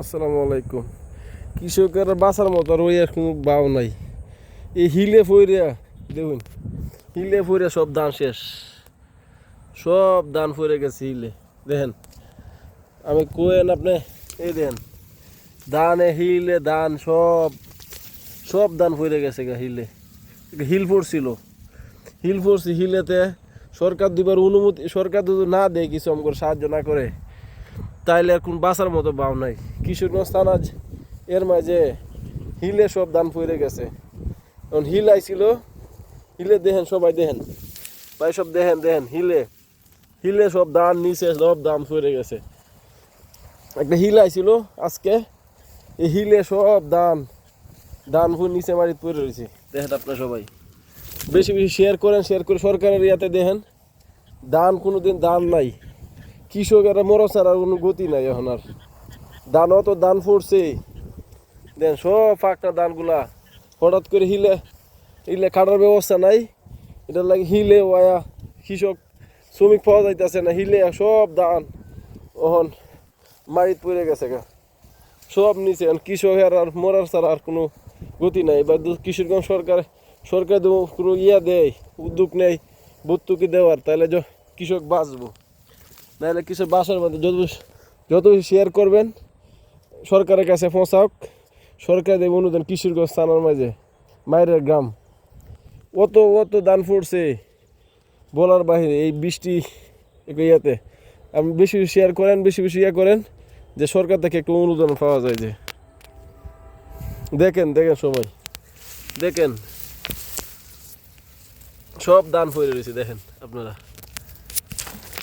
আসসালামু আলাইকুম। কৃষকের বাঁচার মতো আর ওই আর কোনো বাও নাই। এই হিলে ফইরিয়া দেখুন, হিলে ফইরিয়া সব ধান শেষ। সব ধান ফইরে গেছে হিলে। দেখেন, আমি কোয়েন আপনি, এই দেখেন, ধানে হিলে ধান সব সব ধান ফইরে গেছে গা হিলে। হিল পড়ছিল হিল পড়ছি হিলেতে, সরকার দুবার অনুমতি, সরকার যদি না দেয় কিছু আমাকে সাহায্য না করে, তাইলে আর কোন মতো বাও নাই। কিশোরগঞ্জ থানা এর মাঝে হিলে সব দান পড়ে গেছে। এখন হিল আইছিল হিলে দেখেন সবাই দেখেন। ভাই সব দেখেন দেখেন হিলে। হিলে সব দান নিচে সব দাম পড়ে গেছে। একটা হিল আইছিল আজকে এই হিলে সব দান দান ফুল নিচে মারিত পড়ে রয়েছে। দেখেন আপনার সবাই। বেশি বেশি শেয়ার করেন শেয়ার করে সরকারের ইয়াতে দেখেন। দান কোনো দিন দান নাই। কৃষকেরা মরো ছাড়া কোনো গতি নাই এখন আর। দানও তো দান ফুটছে দেন সব ফাঁকটা দানগুলা হঠাৎ করে হিলে হিলে খাটার ব্যবস্থা নাই। এটার লাগে হিলে ওয়া কৃষক, শ্রমিক পাওয়া যাইতেছে না, হিলে সব দান। ওহন মারিত পড়ে গেছে গা। সব নিচে কৃষকের আর মরার ছাড়া আর কোনো গতি নাই। দু- কিশোরগঞ্জ সরকার সরকার কোনো ইয়া দেয়, উদ্যোগ নেই ভর্তুকি দেওয়ার তাহলে কৃষক বাঁচবো। নাহলে কৃষক বাঁচার মধ্যে যত যত শেয়ার করবেন সরকারের কাছে পৌঁছাওক সরকার দেবে অনুদান কিশোরগঞ্জ থানার মাঝে মায়ের গ্রাম। অত অত দান পড়ছে বলার বাহিরে এই বৃষ্টি ইয়াতে। আপনি বেশি বেশি শেয়ার করেন, বেশি বেশি ইয়া করেন, যে সরকার থেকে একটু অনুদান পাওয়া যায় যে। দেখেন দেখেন সবাই, দেখেন। সব দান পড়ে রয়েছে, দেখেন আপনারা।